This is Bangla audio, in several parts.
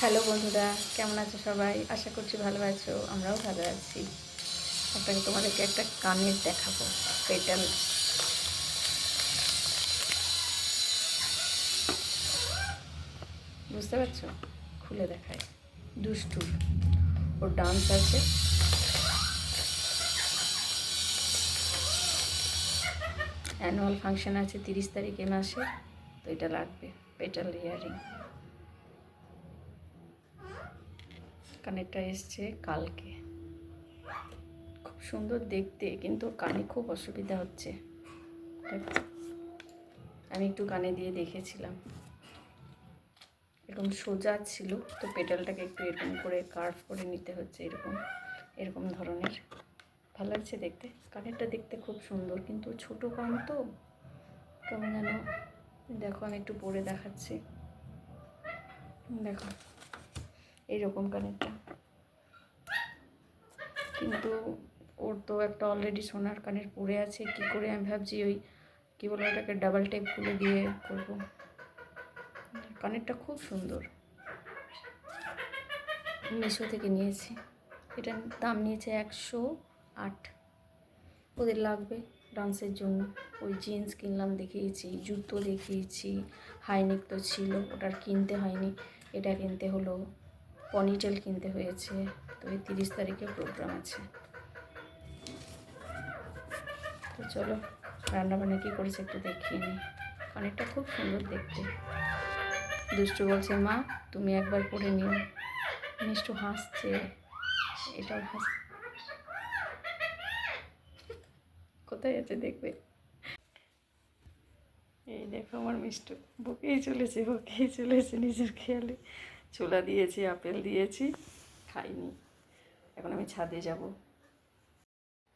হ্যালো বন্ধুরা, কেমন আছো সবাই? আশা করছি ভালো আছো, আমরাও ভালো আছি। আপনাকে তোমাদেরকে একটা কানের দেখাবো পেটাল বুঝতে পারছ? খুলে দেখায়। দুষ্টুর ওর ডান্স আছে। অ্যানুয়াল ফাংশন আছে তিরিশ তারিখে মাসে, তো এটা লাগবে পেটাল ইয়ারিং কানেরটা এসছে কালকে। খুব সুন্দর দেখতে, কিন্তু কানে খুব অসুবিধা হচ্ছে। আমি একটু কানে দিয়ে দেখেছিলাম। এরকম সোজা ছিল, তো পেটালটাকে একটু এরকম করে কার্ভ করে নিতে হচ্ছে এরকম এরকম ধরনের। ভালো লাগছে দেখতে। কানেরটা দেখতে খুব সুন্দর, কিন্তু ছোট কান তো, কেমন যেন। দেখো, আমি একটু পরে দেখাচ্ছি। দেখো। এইরকম কানেরটা। কিন্তু ওর তো একটা অলরেডি সোনার কানের পরে আছে, কি করে আমি ভাবছি ওই, কী বলে ওটাকে ডাবল টেপ খুলে দিয়ে করব? কানেরটা খুব সুন্দর। মিশো থেকে নিয়েছি। এটার দাম নিয়েছে একশো আট। ওদের লাগবে ডান্সের জন্য। ওই জিন্স কিনলাম, দেখিয়েছি, জুতো দেখিয়েছি, হাইনেক তো ছিল, ওটার কিনতে হয়নি। এটা কিনতে হলো পনিটেল কিনতে হয়েছে। তো ওই তিরিশ তারিখে প্রোগ্রাম আছে। তো চলো, রান্নাবান্না কী করেছে একটু দেখিয়ে নিই কানেরটা খুব সুন্দর দেখতে। দুষ্টু বলছে, মা, তুমি একবার পড়ে নিও। মিষ্টু হাসছে। এটাও হাস, কোথায় আছে দেখবে? এই দেখো আমার মিষ্টু, বকেই চলেছে বকেই চলেছে নিজের খেয়ালে। ছোলা দিয়েছি, আপেল দিয়েছি, খাইনি। এখন আমি ছাদে যাব।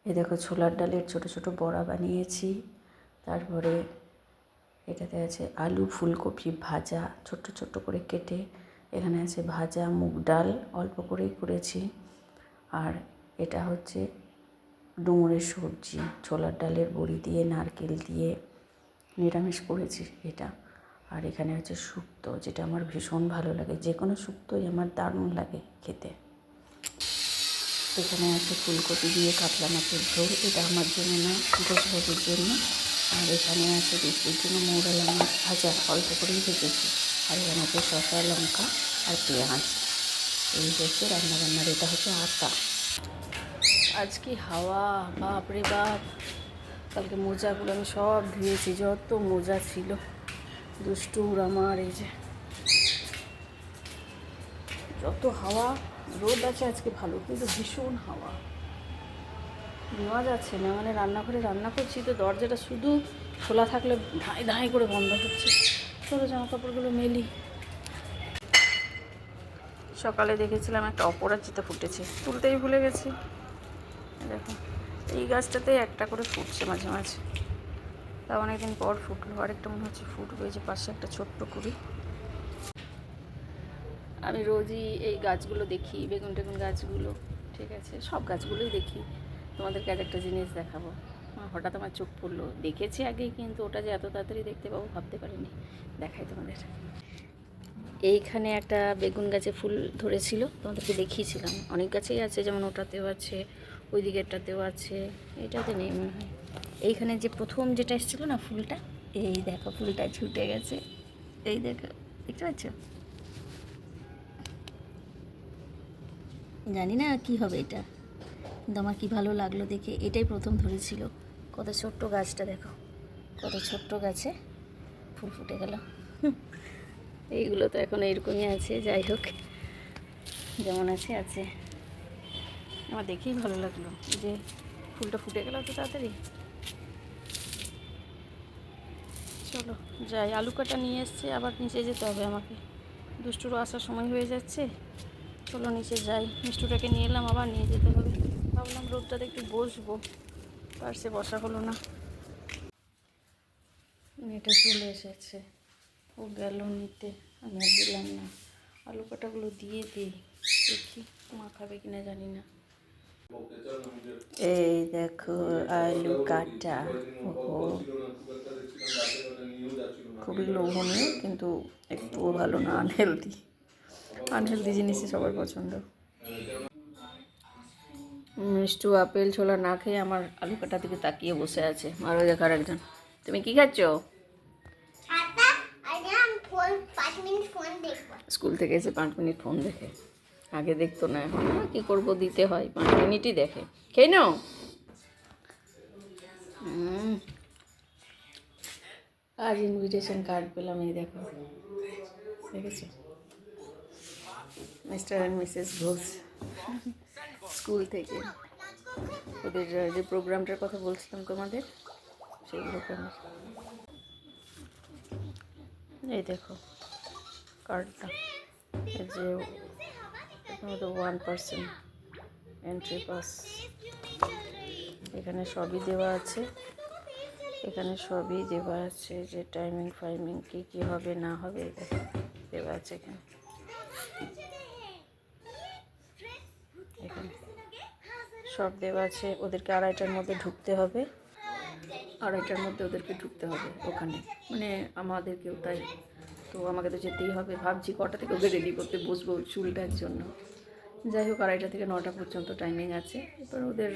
এই দেখো ছোলার ডালের ছোট ছোট বড়া বানিয়েছি। তারপরে এটাতে আছে আলু ফুলকপি ভাজা, ছোট্ট ছোট্ট করে কেটে এখানে আছে ভাজা, মুগ ডাল অল্প করেই করেছি। আর এটা হচ্ছে ডুমুরের সবজি, ছোলার ডালের বড়ি দিয়ে, নারকেল দিয়ে নিরামিষ করেছি এটা। আর এখানে হচ্ছে শুক্তো, যেটা আমার ভীষণ ভালো লাগে। যে কোনো শুক্তোই আমার দারুণ লাগে খেতে। এখানে আছে ফুলকপি দিয়ে কাতলা মাছের ঝোল, এটা আমার জন্য না গোসবাবুর জন্য। আর এখানে আছে বৃষ্টির জন্য মৌরালা মাছ ভাজা, অল্প করেই ভেজেছি। আর এখানে আছে শসা, লঙ্কা আর পেঁয়াজ। এই হচ্ছে রান্নাবান্নার, এটা হচ্ছে আটা। আজ কি হাওয়া? বাপ রে বাপ! কালকে মোজাগুলো আমি সব ধুয়েছি, যত মোজা ছিল। দুষ্টুর আমার এই যে। যত হাওয়া, রোদ আছে আজকে ভালো, কিন্তু ভীষণ হাওয়া। নেওয়া যাচ্ছে না মানে রান্নাঘরে রান্না করছি তো দরজাটা শুধু খোলা থাকলে ধাঁই ধাঁই করে বন্ধ হচ্ছে। চলো জামা কাপড়গুলো মেলি। সকালে দেখেছিলাম একটা অপরাজিতা ফুটেছে, তুলতেই ভুলে গেছি। দেখো, এই গাছটাতে একটা করে ফুটছে মাঝে মাঝে। তা অনেকদিন পর ফুটলো। আরেকটা মনে হচ্ছে ফুটবে যে পাশে একটা ছোট্ট কুড়ি। আমি রোজই এই গাছগুলো দেখি, বেগুন টেগুন গাছগুলো, ঠিক আছে? সব গাছগুলোই দেখি। তোমাদেরকে আজ একটা জিনিস দেখাবো। হঠাৎ আমার চোখ পড়ল। দেখেছি আগেই কিন্তু ওটা যে এত তাড়াতাড়ি দেখতে পাবো ভাবতে পারিনি। দেখাই তোমাদের এইখানে একটা বেগুন গাছে ফুল ধরেছিল, তোমাদেরকে দেখিয়েছিলাম। অনেক গাছেই আছে, যেমন ওটাতেও আছে, ওই দিকেরটাতেও আছে। এটাতে নেই মনে হয়। এইখানে যে প্রথম যেটা এসেছিল না ফুলটা, এই দেখো ফুলটা ছুটে গেছে। এই দেখো, দেখতে পাচ্ছ? জানি না কি হবে এটা। কিন্তু আমার কি ভালো লাগল দেখে, এটাই প্রথম ধরেছিল। কত ছোট্ট গাছটা দেখো, কত ছোট্ট গাছে ফুল ফুটে গেল। এইগুলো তো এখন এরকমই আছে, যাই হোক, যেমন আছে আছে। আমার দেখেই ভালো লাগল যে ফুলটা ফুটে গেল তো তাড়াতাড়ি। চলো, যাই। আলু কাটা নিয়ে এসছে, আবার নিচে যেতে হবে আমাকে। দুষ্টুরও আসার সময় হয়ে যাচ্ছে। চলো নিচে যাই। মিষ্টুটাকে নিয়ে এলাম, আবার নিয়ে যেতে হবে। ভাবলাম রোদটাতে একটু বসবো। পার্সে বসা হলো না। মেয়েটা চলে এসেছে। ও গেল নিতে। আমি আর দিলাম না। আলু কাটাগুলো দিয়ে দিই। দেখি মা খাবে কিনা জানি না। এই দেখো, আলু কাটা। ওহো। খুবই লোভনীয় কিন্তু একটুও ভালো না আনহেলদি আনহেলদি জিনিসই সবার পছন্দ। মিষ্টু আপেল ছোলা না খেয়ে আমার আলু কাটা দিকে তাকিয়ে বসে আছে। আরও দেখার একজন। তুমি কি খাচ্ছ? ছাতা আর আমি ফোন পাঁচ মিনিট ফোন দেখব। স্কুল থেকে এসে পাঁচ মিনিট ফোন দেখে। আগে দেখতো না এখন কী করব দিতে হয়? পাঁচ মিনিটই দেখে। খেয়ে নাও। আজ ইনভিটেশন কার্ড পেলাম, এই দেখো। দেখেছ? Mr and Mrs Ghosh. School থেকে। ওদের যে প্রোগ্রামটার কথা বলছিলাম তোমাদের সেই প্রোগ্রামের এই দেখো কার্ডটা যে প্রথমত ওয়ান পার্সেন্ট এন্ট্রি পাস এখানে সবই দেওয়া আছে। এখানে সবই দেওয়া আছে যে টাইমিং ফাইমিং কী কী হবে, না হবে দেওয়া আছে এখানে। এখানে সব দেওয়া আছে। ওদেরকে আড়াইটার মধ্যে ঢুকতে হবে। আড়াইটার মধ্যে ওদেরকে ঢুকতে হবে ওখানে। মানে আমাদেরকেও তাই। তো আমাকে তো যেতেই হবে। ভাবছি কটা থেকে ওদের রেডি করতে বসবো চুলটার জন্য। যাই হোক আড়াইটা থেকে নটা পর্যন্ত টাইমিং আছে। এবার ওদের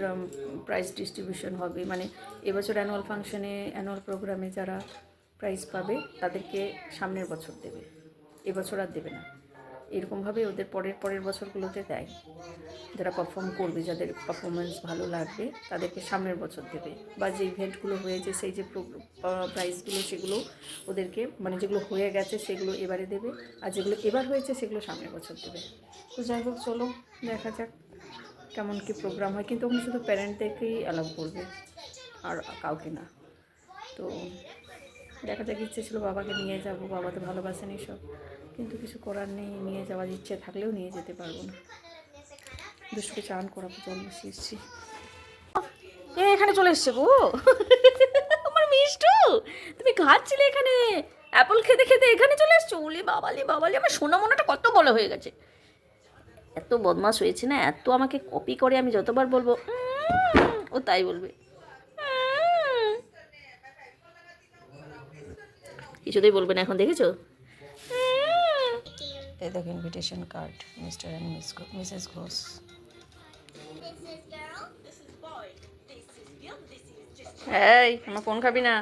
প্রাইজ ডিস্ট্রিবিউশন হবে। মানে এবছর অ্যানুয়াল ফাংশনে অ্যানুয়াল প্রোগ্রামে যারা প্রাইজ পাবে, তাদেরকে সামনের বছর দেবে। এবছর আর দেবে না। এরকমভাবে ওদের পরের পরের বছরগুলোতে দেয়। যারা পারফর্ম করবে, যাদের পারফরমেন্স ভালো লাগবে, তাদেরকে সামনের বছর দেবে। বা যে ইভেন্টগুলো হয়েছে, সেই যে প্রাইজগুলো সেগুলো ওদেরকে মানে যেগুলো হয়ে গেছে, সেগুলো এবারে দেবে। আর যেগুলো এবার হয়েছে, সেগুলো সামনের বছর দেবে। তো যাই হোক, চলো, দেখা যাক কেমন কি প্রোগ্রাম হয়। কিন্তু ওখানে শুধু প্যারেন্টদেরকেই অ্যালাউ করবে, আর কাউকে না। তো দেখা যাক, ইচ্ছে ছিল বাবাকে নিয়ে যাব, বাবা তো ভালোবাসেন সব কিন্তু কিছু করার নেই, নিয়ে যাওয়ার ইচ্ছে থাকলেও নিয়ে যেতে পারব না। দুষ্টুকে চান করাবো জল বসিয়ে এসছি। এখানে চলে এসছে গো। আমার মিষ্টু, তুমি খাচ্ছিলে এখানে। অ্যাপল খেতে খেতে এখানে চলে এসছো? ওলে বাবালি বাবালি আমার সোনা মোনাটা কত বড় হয়ে গেছে। এত বদমাস হয়েছে না, এত আমাকে কপি করে আমি যতবার বলব ও তাই বলবে। কিছুতেই বলবে না এখন দেখেছ? এই দেখো invitation card Mr and miss Mrs Ghosh. এই আমার ফোন খাবি না।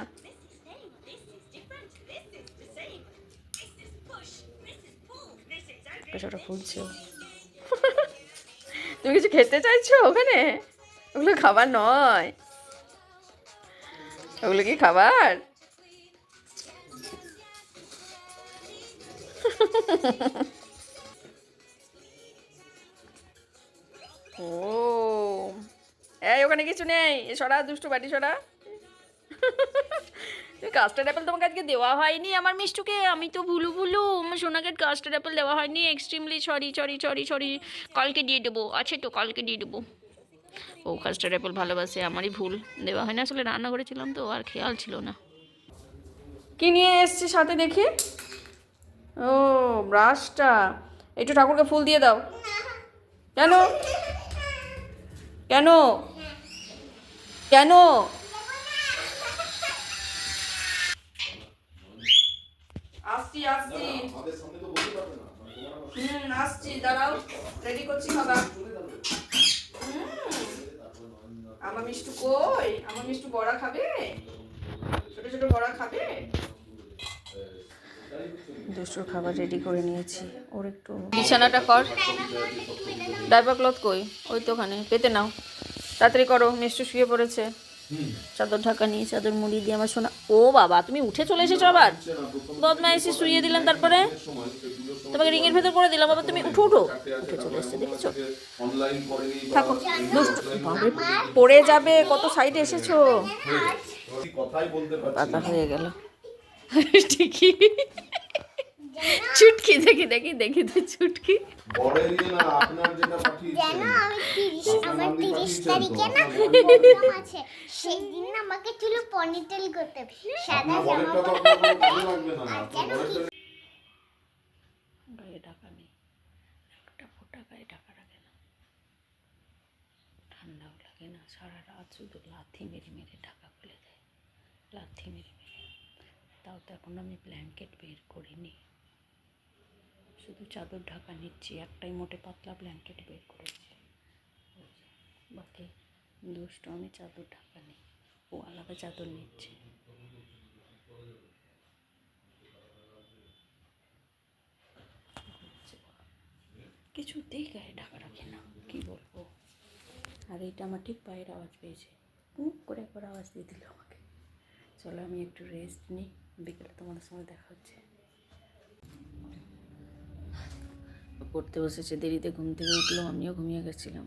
পেছাটা খুলছে। তুমি কিছু খেতে চাইছো ওখানে? ওগুলো খাবার নয়। ওগুলো কি খাবার? ও। এই ওখানে কিছু নেই। সরা দুষ্টু বাটি সরা। কাস্টার্ড অ্যাপেল তোমাকে আজকে দেওয়া হয়নি আমার মিষ্টুকে। আমি তো ভুলু ভুলু। আমার সোনাকে কাস্টার্ড অ্যাপেল দেওয়া হয়নি। Extremely sorry sorry sorry sorry কালকে দিয়ে দেবো। আছে তো কালকে দিয়ে দেবো। ও কাস্টার্ড অ্যাপেল ভালোবাসে আমারই ভুল। দেওয়া হয় না আসলে রান্না করেছিলাম তো আর খেয়াল ছিল না। কি নিয়ে এসছি সাথে দেখি? ও ব্রাশটা একটু ঠাকুরকে ফুল দিয়ে দাও। কেন? কেন? কেন? আসছি আসছি। হুম, আসছি, দাঁড়াও। রেডি করছি খাবার আমার মিষ্টু কই? আমার মিষ্টু বড়া খাবে? ছোট ছোট বড়া খাবে? দুষ্টুর খাবার রেডি করে নিয়েছি। ওর একটু বিছানাটা কর। ডাইপার ক্লথ কই? ওই তো ওখানে। পেতে নাও। তাড়াতাড়ি করো মিষ্টু শুয়ে পড়েছে। চাদর ঢাকা নিয়ে চাদর মুড়ি দিয়ে আমার শোনা ও বাবা তুমি উঠে চলে এসেছ আবার? বদমা এসে শুয়ে দিলাম তারপরে? তোমাকে রিংয়ের ভেতর করে দিলাম বাবা তুমি উঠো উঠো। উঠে চলে এসছে দেখেছ? থাকো। পড়ে যাবে কত সাইডে এসেছ। কথাই বলতে পারছি পাতা হয়ে গেল। ঠিকই। চুটকি দেখি দেখি দেখি তো চুটকি। আমি তিরিশ আমার আপনি তিরিশ তারিখে না প্রোগ্রাম আছে। সেই দিন না আমাকে চুলো পনিটেল করতে হবে। সাদা জামা বড়েরটা তো আপনার কোনো কাজে লাগবে না আপনার বড়েরটা গায়ে ঢাকা নেই একটা ফোঁটা গায়ে ঢাকা রাখে না। ঠান্ডাও লাগে না সারা রাত শুধু লাথি মেরে মেরে ঢাকা খুলে দেয়। লাথি মেরে মেরে। তাও তো এখন আমি ব্ল্যাঙ্কেট বের করিনি। শুধু চাদর ঢাকা নিচ্ছি, একটাই মোটে পাতলা ব্ল্যাঙ্কেট বের করেছি। বাকি দুষ্ট আমি চাদর ঢাকা নিই, ও আলাদা চাদর নিচ্ছে। কিছুতেই গায়ে ঢাকা রাখে না, কি বলব? আর এইটা আমার ঠিক পায়ের আওয়াজ পেয়েছে। মুখ করে একবার আওয়াজ দিয়ে দিল আমাকে। চলো আমি একটু রেস্ট নিই, বিকেলে তোমাদের সঙ্গে দেখা হচ্ছে। পড়তে বসেছে, দেরিতে ঘুম থেকে উঠলাম, আমিও ঘুমিয়ে গেছিলাম।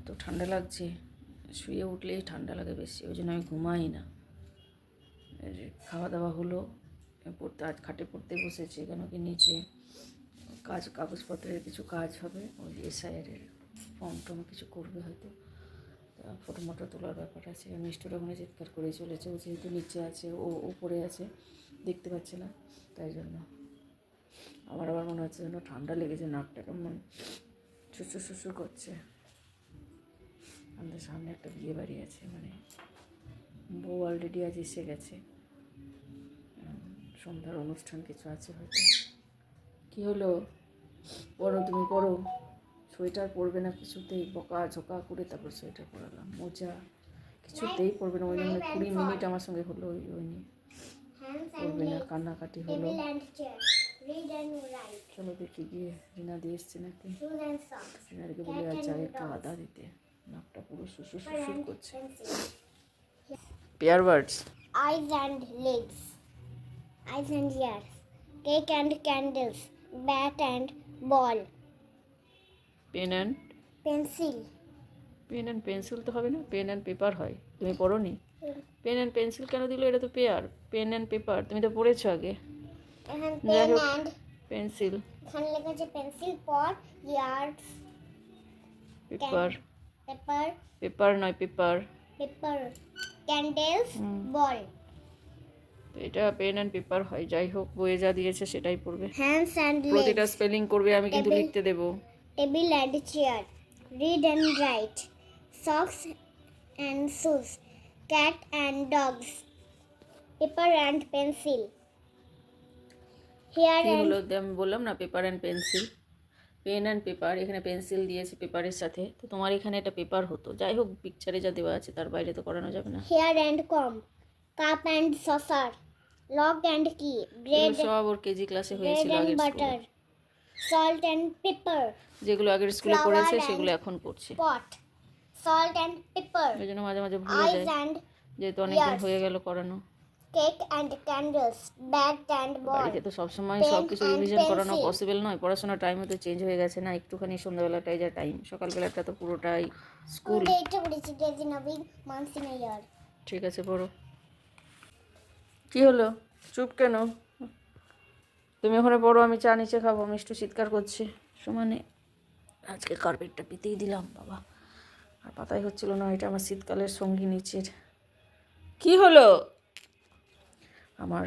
এত ঠান্ডা লাগছে, শুয়ে উঠলেই ঠান্ডা লাগে বেশি, ওই জন্য আমি ঘুমাই না। খাওয়া দাওয়া হলো পড়তে, আজ খাটে পড়তে বসেছে, কেন কি নিচে কাজ, কাগজপত্রের কিছু কাজ হবে, ওই এসআইআরের ফর্ম টর্ম কিছু করবে হয়তো। ফটো মটো তোলার ব্যাপার আছে মিষ্টর ওখানে চিৎকার করে চলেছে, ও যেহেতু নিচে আছে, ও উপরে আছে, দেখতে পাচ্ছে না, তাই জন্য। আমার আবার মনে হচ্ছে যেন ঠান্ডা লেগেছে নাকটা কেমন শুশুর শুশুর করছে। আমাদের সামনে একটা বিয়ে বাড়ি আছে মানে বউ অলরেডি আজ এসে গেছে। সন্ধ্যার অনুষ্ঠান কিছু আছে হয়তো। কী হলো? পড়ো তুমি, পড়ো। সোয়েটার পরবে না কিছুতেই বকা ঝোকা করে তারপর সোয়েটার পরালাম। মোজা। কিছুতেই পরবে না। ওই জন্য কুড়ি মিনিট আমার সঙ্গে হলো, ওই ওই নিয়ে। পরবে না, কান্নাকাটি হলো। চলো দেখি গিয়ে রিনা দিয়ে এসছে নাকি. রিনাকে বলে আর একটু আদা দিতে নাকটা পুরো শুশুর and করছে. Pair words Eyes and legs. Eyes and ears. Cake and candles. Bat and ball. Pen and Pencil. Pen and pencil তো হবে না পেন অ্যান্ড পেপার হয় তুমি পড়ো নি পেন অ্যান্ড পেন্সিল কেন দিল এটা তো পেয়ার পেন অ্যান্ড পেপার তুমি তো পড়েছো আগে যাই পেন। অ্যান্ড পেন্সিল এখানে লেখা আছে pencil pot yards paper paper paper নয় পেপার পেপার ক্যান্ডেলস। বল এটা পেন অ্যান্ড পেপার হয় যাই হোক বইয়ে যা দিয়েছে সেটাই পড়বে। হ্যান্ডস অ্যান্ড প্রতিটা স্পেলিং করবে আমি কিন্তু লিখতে দেবো। Table and chair read and write socks and shoes cat and dogs paper and pencil hair আমি বললাম না paper and pencil pen and paper এখানে পেন্সিল দিয়েছে পেপারের সাথে। তো তোমার এখানে এটা পেপার হতো। যাই হোক পিকচারে যা দেওয়া আছে তার বাইরে তো করানো যাবে না। Hair and comb cup and saucer lock and key bread সব ওর কেজি ক্লাসে হয়েছিল অ্যান্ড আগের বাটার সল্ট অ্যান্ড পেপার যেগুলো আগের স্কুলে পড়েছে সেগুলো এখন পড়ছে pot salt and pepper ওই জন্য মাঝে মাঝে ভুলে যায়। যেহেতু অনেকদিন. হয়ে গেল করানো। Cake and candles bat and ball বাড়িতে তো সবসময় সব কিছু রিভিশন করানো. পসিবল নয়। পড়াশোনার টাইমও তো চেঞ্জ হয়ে গেছে না একটুখানি সন্ধ্যাবেলাটাই যা টাইম সকালবেলাটা তো পুরোটাই স্কুল আমি এটা in a week months in ঠিক আছে পড়ো। কি হলো? চুপ কেন? তুমি ওখানে পড়ো আমি চা নিচে খাব মিষ্টু চিৎকার করছে। সমানে আজকে কার্পেটটা পেতেই দিলাম বাবা। আর পাতাই হচ্ছিল না এটা আমার শীতকালের সঙ্গী নিচের কি হলো? আমার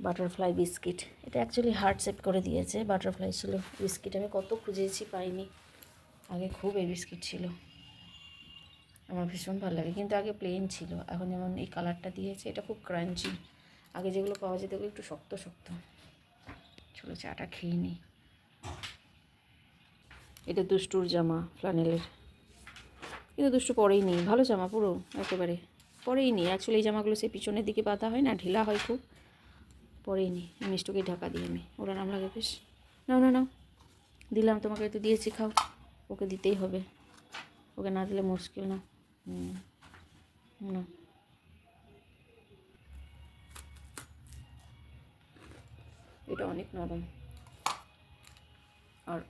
বাটারফ্লাই বিস্কিট এটা অ্যাকচুয়ালি হার্ট সেট করে দিয়েছে বাটারফ্লাই ছিল। বিস্কিট আমি কত খুঁজেছি পাইনি। আগে খুব এই বিস্কিট ছিল। আমার ভীষণ ভালো লাগে। কিন্তু আগে প্লেন ছিল। এখন যেমন এই কালারটা দিয়েছে, এটা খুব ক্রাঞ্চি আগে যেগুলো পাওয়া যেত একটু শক্ত শক্ত। চলো চাটা খেয়ে নিই এটা দুষ্টুর জামা ফ্লানেলের কিন্তু দুষ্টু পরেই নি ভালো জামা পুরো, একেবারে। পরেই নি। অ্যাকচুয়ালি এই জামাগুলো সে পিছনের দিকে বাঁধা হয় না, ঢিলা হয় খুব। পরেই নি। মিষ্টুকে ঢাকা দিই আমি। ওরা নাম লাগে বেশ। নাও না নাও। দিলাম তোমাকে, তো দিয়েছি, খাও। ওকে দিতেই হবে। ওকে না দিলে মুশকিল না। না এটা অনেক নরম। আর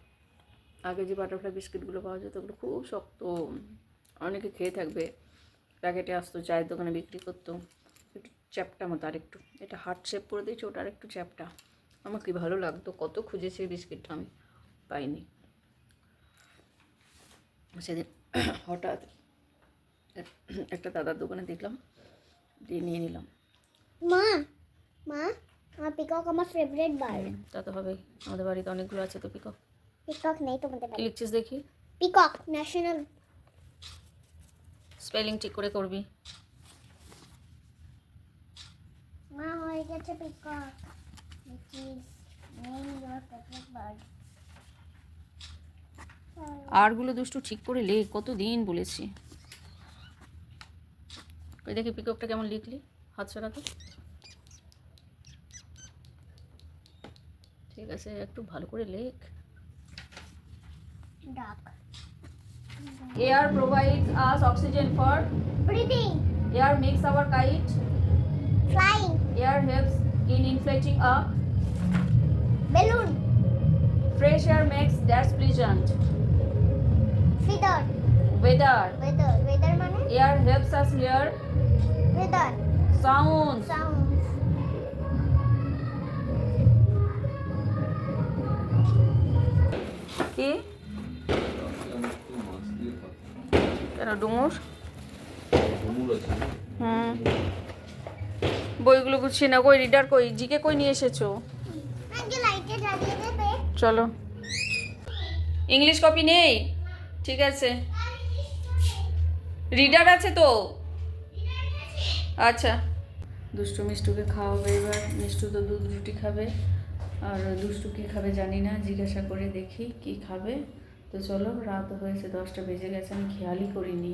আগে যে বাটারফ্লাই বিস্কিটগুলো পাওয়া যেত, ওগুলো খুব শক্ত। অনেকে খেয়ে থাকবে। প্যাকেটে আসতো চায়ের দোকানে বিক্রি করতো। একটু চ্যাপটা মতো আর একটু এটা হার্ট শেপ করে দিয়েছে ওটা আর একটু চ্যাপটা। আমার কি ভালো লাগতো কত খুঁজেছি বিস্কিটটা আমি পাইনি। সেদিন হঠাৎ একটা দাদার দোকানে দেখলাম দিয়ে নিয়ে নিলাম। মা মা আমার পিকক আমার ফেভারিট বার্ড তা তো হবেই আমাদের বাড়িতে অনেকগুলো আছে তো পিকক পিকক নেই তোমাদের কি বাড়ি লিখছিস দেখি? পিকক ন্যাশনাল স্পেলিং ঠিক করে করবি। মা হয়ে গেছে peacock which is Name your favorite bird. আরগুলো দুষ্টু ঠিক করে লে কত দিন বলেছি। ওই দেখি পিকপটা কেমন লিখলি হাত সরাতো ঠিক আছে একটু ভালো করে লেখ। Duck. Air provides us oxygen for Breathing. Air makes our kite Flying. Air helps in inflating a Balloon. Fresh air makes dash pleasant Feather. Weather Weather. Weather মানে? Air helps us hear Weather. Sound Sounds. কি ডুমুর। হুম। বইগুলো গুছিয়ে না কই রিডার কই? জিকে কই নিয়ে এসেছ? চলো। ইংলিশ কপি নেই? ঠিক আছে। রিডার আছে তো? আচ্ছা। দুষ্টু মিষ্টুকে খাওয়াবে এবার। মিষ্টু তো দুধ রুটি খাবে। আর দুষ্টু কী খাবে জানি না। জিজ্ঞাসা করে দেখি কি খাবে। তো চলো, রাত হয়েছে, দশটা বেজে গেছে, আমি খেয়ালই করিনি।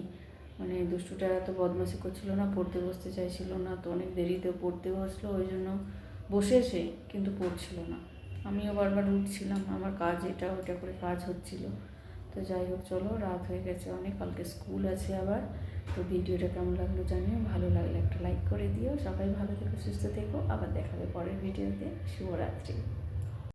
মানে দুষ্টুটা এত বদমাশি করছিল না, পড়তে বসতে চাইছিল না, তো অনেক দেরিতে পড়তে বসল, ওই জন্য বসেছে কিন্তু পড়ছিল না। আমিও বারবার উঠছিলাম, আমার কাজ এটা ওটা করে কাজ হচ্ছিল। তো যাই হোক, চলো, রাত হয়ে গেছে অনেক, কালকে স্কুল আছে আবার। তো ভিডিওটা কেমন লাগল জানিও, ভালো লাগলে একটা লাইক করে দিও। সবাই ভালো থেকো, সুস্থ থেকো, আবার দেখাবে পরের ভিডিওতে। শুভরাত্রি।